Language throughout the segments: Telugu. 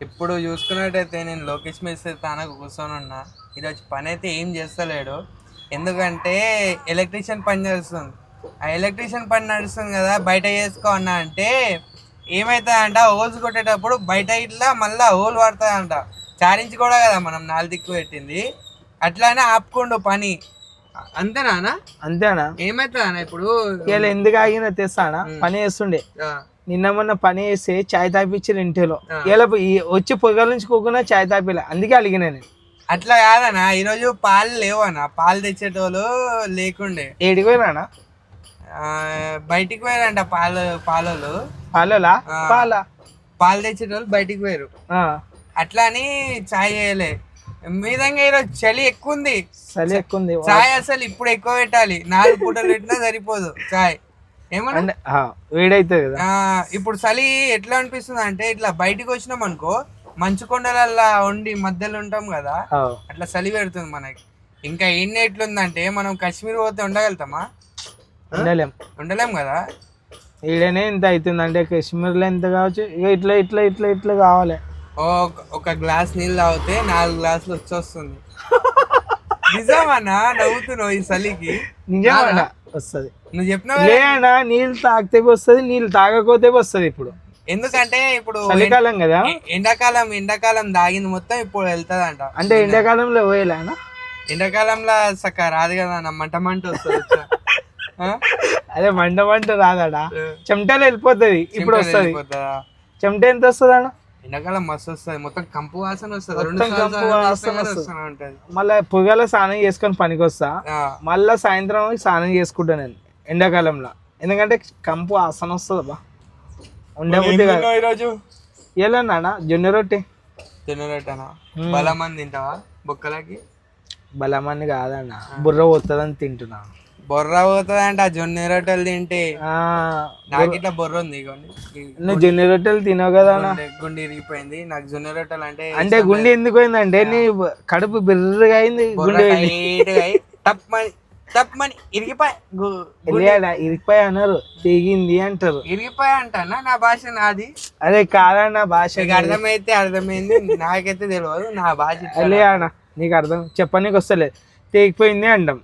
ఇప్పుడు చూసుకున్నట్టయితే నేను లోకేష్ మిస్ తానకు కూర్చొని ఉన్నా. ఈరోజు పని అయితే ఏం చేస్తలేడు. ఎందుకంటే ఎలక్ట్రీషియన్ పని చేస్తుంది. ఆ ఎలక్ట్రీషియన్ పని నడుస్తుంది కదా బయట చేసుకో అన్నా అంటే ఏమవుతుందంట హోల్స్ కొట్టేటప్పుడు బయట ఇట్లా మళ్ళా హోల్ పడుతుందంట చారించి కూడా కదా మనం నాలుగు దిక్కు పెట్టింది. అట్లానే ఆపుకుండు పని. అంతేనా? అంతేనా? ఏమవుతుందన్న ఇప్పుడు? ఎందుకు ఆగినా తెస్తానా? పని చేస్తుండే. నిన్న మొన్న పని చేస్తే చాయ్ తాపిచ్చారు ఇంటిలో. ఇలా వచ్చి పొగల నుంచి కోకుండా చాయ్ తాపిలే అందుకే అలిగిన నేను. అట్లా కాదన్నా ఈరోజు పాలు లేవన్నా. పాలు తెచ్చేటోళ్ళు లేకుండే. ఏడికి పోయినా బయటికి పోయారంట పాలు పాలోళ్ళు. పాలలా? ఆ. పాల? పాలు తెచ్చేటోళ్ళు బయటికి పోయారు అట్లా అని చాయ్ చేయలే. మీదంగా ఈరోజు చలి ఎక్కువ ఉంది చలి ఎక్కువ ఉంది చాయ్ అసలు ఇప్పుడు ఎక్కువ పెట్టాలి. నాలుగు పూటలు పెట్టినా సరిపోదు చాయ్. ఏమన్నా? వేడైతుంది కదా. ఇప్పుడు చలి ఎట్లా అనిపిస్తుంది అంటే ఇట్లా బయటికి వచ్చినాం అనుకో మంచు కొండలల్లా ఉండి మధ్యలో ఉంటాం కదా. అట్లా చలి పెడుతుంది మనకి. ఇంకా ఎన్ని ఎట్లుందంటే మనం కాశ్మీర్ పోతే ఉండగలుగుతామా? ఉండలేం. ఉండలేం కదా? ఈడనే ఇంత అవుతుంది అంటే కాశ్మీర్లో ఎంత కావచ్చు ఇక ఇట్లా ఇట్లా ఇట్లా ఇట్లా కావాలి. ఒక- ఒక గ్లాస్ నీళ్ళు తాగితే నాలుగు గ్లాసులు వచ్చేస్తుంది. నిజమన్నా? నవ్వుతున్నావు ఈ చలికి నిజమేనా వస్తుంది. నువ్వు చెప్పినావు? లేనా నీళ్ళు తాగితే వస్తుంది నీళ్ళు తాగకపోతే వస్తుంది ఇప్పుడు. ఎందుకంటే ఇప్పుడు చలికాలం కదా? ఎండాకాలం ఎండాకాలం దాగింది మొత్తం ఇప్పుడు వెళ్తుందంట. అంటే ఎండాకాలంలో పోయేలానా ఎండాకాలంలో సక్క రాదు కదా అన్న మంట మంట వస్తుంది? అదే మంట మంట రాదాడా చెమటలు వెళ్ళిపోతుంది ఇప్పుడు వస్తుంది? చెమట ఎంత వస్తుంది అన్న? ఎండాకాలం మస్తు వస్తుంది మొత్తం కంపు వాసన వస్తుంది మళ్ళీ పొగల స్నానం చేసుకొని పనికి వస్తా మళ్ళీ సాయంత్రం స్నానం చేసుకుంటా నేను. ఎండాకాలంలో. ఎందుకంటే కంపు ఆసన వస్తుంది బా ఉండబుద్ధి కాదు. ఈరోజు? ఎలా నాన్న జొన్న రొట్టె. తినరట్టనా మ్మ్. బలమంది తింటావా బొక్కలకి? బలమని కాదన్న. బుర్ర పోతుందని తింటున్నా. బొర్ర పోతుందంట జొన్న రొట్టెలు తింటే. ఆ, నాకు ఇట్లా బొర్ర ఉంది నువ్వు జొన్న రొట్టెలు తినవు కదా గుండె ఇరిగిపోయింది. నాకు జొన్న రొట్టెలు అంటే అంటే గుండె ఎందుకు పోయిందంటే నీ కడుపు బిర్రగా అయింది గుండె పోయింది. టప్మని ఇరిగిపోయి? ఇరికిపోయి అన్నారు. తెగింది అంటారు. ఇరిగిపోయి అంటానా? నా భాష నాది. అదే కాదన్న భాష నీకు అర్థమైతే అర్థమైంది. నాకైతే తెలియదు నా భాష అన్న నీకు అర్థం చెప్పనీకి వస్తలేదు. తెగిపోయింది అంటాం.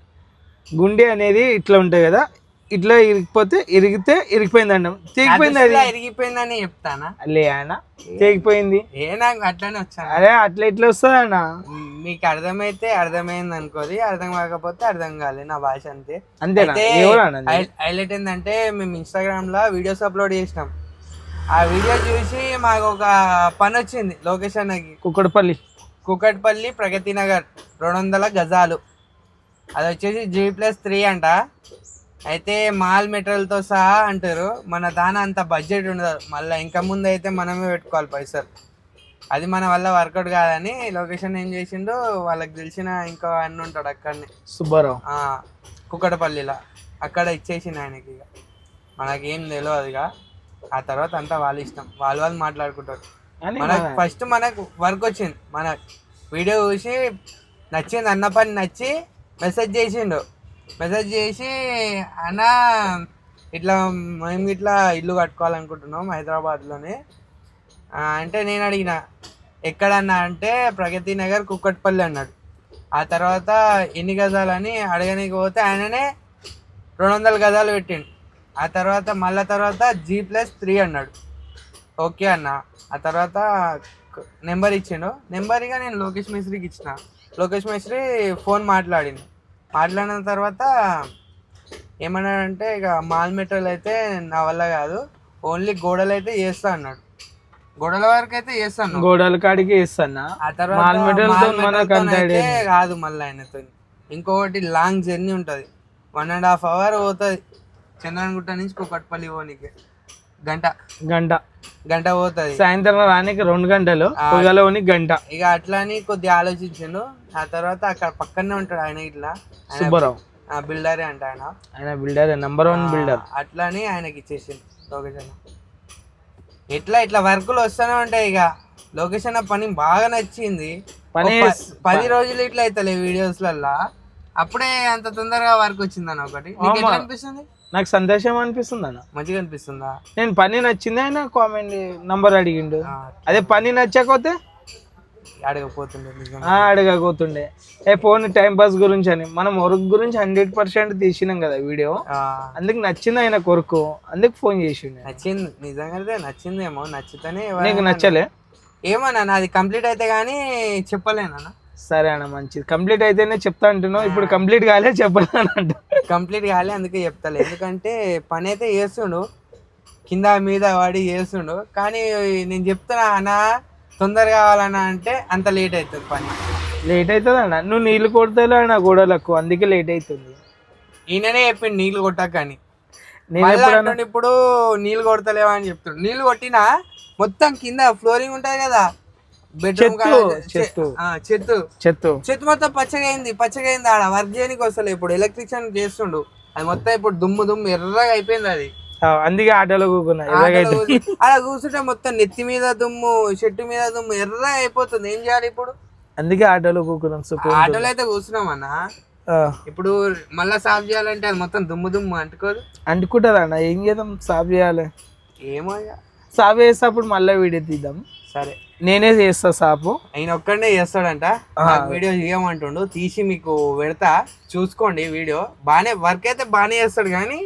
గుండె అనేది ఇట్లా ఉంటుంది కదా? ఇట్లా ఇరిగిపోతే ఇరిగితే ఇరిగిపోయింది అంటాం తెగిపోయింది అది ఇరిగిపోయిందని చెప్తానా? లే అన్న తెగిపోయింది. ఏ నాకు అట్లానే వచ్చాను అరే అట్లా ఇట్లా వస్తుంది అన్న? మీకు అర్థమైతే అర్థమైంది అనుకోది అర్థం కాకపోతే అర్థం కాలేదు నా భాష అంతే. అంతేనా? హై- హైలైట్ ఏంటంటే మేము ఇన్స్టాగ్రామ్లో వీడియోస్ అప్లోడ్ చేసినాం. ఆ వీడియో చూసి మాకు ఒక పని వచ్చింది లొకేషన్ కుక్కడపల్లి. కుకట్పల్లి ప్రగతి నగర్ రెండు వందల గజాలు. అది వచ్చేసి జీ ప్లస్ త్రీ అంట. అయితే మాల్ మెటీరియల్తో సహా అంటారు మన దాని అంత బడ్జెట్ ఉండదు. మళ్ళీ ఇంకా ముందు అయితే మనమే పెట్టుకోవాలి పైసలు. అది మన వల్ల వర్కౌట్ కాదని లొకేషన్ ఏం చేసిండు వాళ్ళకి తెలిసిన ఇంకో అన్న ఉంటాడు అక్కడనే. సుబ్బారావు. ఆ, కుక్కటపల్లిలో. అక్కడ ఇచ్చేసిండు ఆయనకి ఇక. మనకేం తెలియదు ఇక. ఆ తర్వాత అంతా వాళ్ళ ఇష్టం. వాళ్ళు వాళ్ళు మాట్లాడుకుంటారు. మనకు మన- ఫస్ట్ మనకు వర్క్ వచ్చింది. మన వీడియో చూసి నచ్చింది అన్న పని నచ్చి మెసేజ్ చేసిండు. మెసేజ్ చేసి అన్న ఇట్లా మేము ఇట్లా ఇల్లు కట్టుకోవాలనుకుంటున్నాం హైదరాబాద్లోనే. అంటే నేను అడిగిన ఎక్కడన్నా? అంటే ప్రగతి నగర్ కుక్కట్పల్లి అన్నాడు. ఆ తర్వాత ఎన్ని గజాలని అడగనికి పోతే ఆయననే రెండు వందల గజాలు పెట్టిండు. ఆ తర్వాత మళ్ళా తర్వాత జీ ప్లస్ త్రీ అన్నాడు. ఓకే అన్న. ఆ తర్వాత నెంబర్ ఇచ్చిండు. నెంబర్ ఇక నేను లోకేష్ మిస్త్రికి ఇచ్చిన. లోకేష్ మిస్త్రి ఫోన్ మాట్లాడింది. మాట్లాడిన తర్వాత ఏమన్నాడంటే ఇక మాల్ మెటీరియల్ అయితే నా వల్ల కాదు ఓన్లీ గోడలు అయితే చేస్తా అన్నాడు. గోడల వరకు అయితే చేస్తాను గోడల కాడికి వేస్తానా ఆ తర్వాత కాదు మళ్ళీ ఆయనతో. ఇంకొకటి లాంగ్ జర్నీ ఉంటుంది. వన్ అండ్ హాఫ్ అవర్ పోతుంది. చంద్రనగుట్ట నుంచి కుకట్పల్లి పోనీకి. గంట. గంట. గంట పోతుంది. సాయంత్రం రానికి రెండు గంటలు పొగలోని గంట. ఇక అట్లా అని కొద్దిగా ఆలోచించిండు. ఆ తర్వాత అక్కడ పక్కనే ఉంటాడు ఆయన ఇట్లా. సుబ్బారావు. బిల్డరే అంట ఆయన. ఆయన బిల్డర్ నెంబర్ వన్ బిల్డర్. అట్లా అని ఆయనకి ఇచ్చేసిండు లొకేషన్ ఎట్లా ఇట్లా వర్కులు వస్తూనే ఉంటాయి ఇక. లొకేషన్ ఆ పని బాగా నచ్చింది. పని పది రోజులు ఇట్లా అవుతలే వీడియోస్లల్లా. అప్పుడే అంత తొందరగా వర్క్ వచ్చిందని ఒకటి. నీకు ఎట్లా అనిపిస్తుంది నాకు సంతోషం అనిపిస్తుంది అన్న మంచిగా అనిపిస్తుందా? నేను పని నచ్చింది ఆయన కామెంట్ నంబర్ అడిగిండు. ఆ, అదే పని నచ్చకపోతే? అడగపోతుండే ఆ, అడగకపోతుండే. ఏ ఫోన్ టైం పాస్ గురించి అని. మనం వర్క్ గురించి హండ్రెడ్ పర్సెంట్ తీసినాం కదా వీడియో. ఆ, అందుకు నచ్చింది ఆయన కొరకు. అందుకు ఫోన్ చేసిండు. నచ్చింది. నిజంగా నచ్చిందేమో. నచ్చితేనే నీకు ఎవరైనా- నచ్చలే? ఏమన్నా నాది కంప్లీట్ అయితే కానీ చెప్పలేనా సరే అన్న మంచిది. కంప్లీట్ అయితేనే చెప్తా అంటున్నావు. ఇప్పుడు కంప్లీట్ కాలే చెప్పలేను అంట కంప్లీట్ కాలే అందుకే చెప్తాలే. ఎందుకంటే పని అయితే చేస్తుండు. కింద మీద వాడి చేస్తుండు. కానీ నేను చెప్తున్నా అన్న తొందర కావాలన్నా అంటే అంత లేట్ అవుతుంది పని. లేట్ అవుతుంది అన్న నువ్వు నీళ్ళు కొడతావు అన్న గోడలకు. అందుకే లేట్ అవుతుంది. ఈయననే చెప్పిండు నీళ్ళు కొట్టకని. నేను మళ్ళీ ఎప్పుడన్నా అంటుండు ఇప్పుడు నీళ్ళు కొడతలేవా అని చెప్తుండు. నీళ్ళు కొట్టినా మొత్తం కింద ఫ్లోరింగ్ ఉంటది కదా. బెడ్రూమ్ చెత్తు, చెత్తు. చెత్తు. చెత్త. మొత్తం పచ్చగా అయింది పచ్చగా అయింది ఆడ. వర్క్ చేయడానికి వస్తలే ఇప్పుడు. ఎలక్ట్రిషియన్ చేస్తుండు. అది మొత్తం ఇప్పుడు దుమ్ము దుమ్ము ఎర్రగా అయిపోయింది అది. అందుకే ఆటోలో కూకున్నా ఆటోలో ఎలాగైతే కూర్చు- అలా కూర్చుంటే మొత్తం నెత్తి మీద దుమ్ము చెట్టు మీద దుమ్ము ఎర్రగా అయిపోతుంది. ఏం చేయాలి ఇప్పుడు? అందుకే ఆటోలో కూకున్నాం ఆటోలో అయితే కూర్చున్నాం అన్న. ఇప్పుడు మళ్ళా సాఫ్ చేయాలంటే అది మొత్తం దుమ్ము దుమ్ము అంటుకోదు. అంటుకుంటుంది అన్న ఏం చేద్దాం? సాఫ్ చేయాలి. ఏమో. సాఫ్ చేసేటప్పుడు మళ్ళీ వీడియో తీద్దాం. సరే. నేనే చేస్తా సాపు ఆయన ఒక్కడే చేస్తాడంట వీడియో చేయమంటుండు. తీసి మీకు పెడతా. చూసుకోండి వీడియో. బాగానే వర్క్ అయితే బాగానే చేస్తాడు కానీ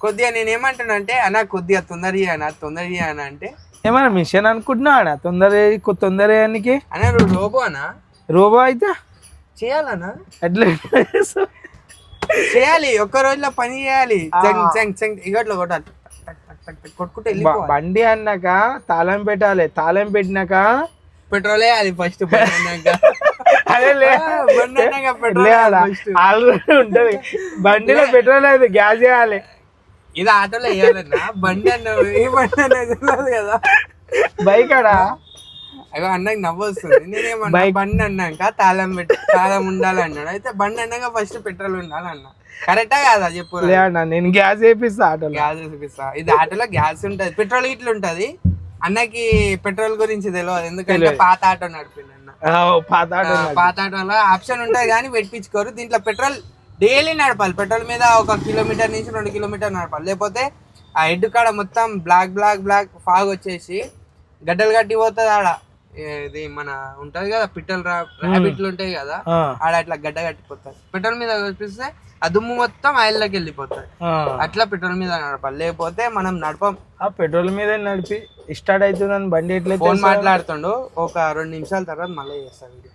కొద్దిగా నేను ఏమంటున్నా అంటే అన్న కొద్దిగా తొందర చేయనా తొందర చేయనా అంటే ఏమన్నా మిషన్ అనుకుంటున్నా ఆడ తొందర తొందర అయ్యానికి అన్న రోబో అన్నా? రోబో అయితే? చేయాలన్నా? ఎట్లా? చేయాలి. ఒక్క రోజులో పని చేయాలి. చెంగ్ చెంగ్ చెంగ్. ఇగట్లో కొట్టాలి. కొట్టుకుంటే బండి అన్నాక తాళం పెట్టాలి. తాళం పెట్టినాక పెట్రోల్ వేయాలి ఫస్ట్. ఆల్రెడీ ఉంటది. బండిలో పెట్రోల్ లేదు గ్యాస్ చేయాలి. ఇది ఆటోలో వేయాలన్నా బండి అన్న ఈ బండి అనేది కదా. బైక్ ఆడ? అయ్యో అన్నకి నవ్వు వస్తుంది నేనేమన్నా బండి అన్నాక తాళం పెట్టి తాళం ఉండాలి అన్నాడు. అయితే బండి అన్నాక ఫస్ట్ పెట్రోల్ ఉండాలి అన్న. కరెక్టా కాదా చెప్పు నేను గ్యాస్ వేపిస్తా ఆటోలో. గ్యాస్ చూపిస్తా. ఇది ఆటోలో గ్యాస్ ఉంటది. పెట్రోల్ ఇట్లా ఉంటది. అన్నకి పెట్రోల్ గురించి తెలియదు ఎందుకంటే పాత ఆటో నడిపిండు అన్న. పాత ఆటో పాత ఆటోలో ఆప్షన్ ఉంటది కానీ పెట్టించుకోరు. దీంట్లో పెట్రోల్ డైలీ నడపాలి. పెట్రోల్ మీద ఒక కిలోమీటర్ నుంచి రెండు కిలోమీటర్ నడపాలి. లేకపోతే ఆ హెడ్ కాడ మొత్తం బ్లాక్ బ్లాక్ బ్లాక్ ఫాగ్ వచ్చేసి గడ్డలు గట్టి పోతుంది ఆడ. ఇది మన ఉంటది కదా పిట్టలు ర్యాబిట్లు ఉంటాయి కదా ఆడ అట్లా గడ్డ కట్టిపోతుంది పెట్రోల్ మీద చూపిస్తే ఆ దుమ్ము మొత్తం ఆయిల్లోకి వెళ్ళిపోతుంది ఆ. అట్లా పెట్రోల్ మీద నడపాలి. లేకపోతే మనం నడపం. ఆ పెట్రోల్ మీద నడిపి స్టార్ట్ అవుతుందని బండి ఎట్లయితే ఫోన్ మాట్లాడుతుండు ఒక రెండు నిమిషాల తర్వాత మళ్ళీ చేస్తా వీడియో.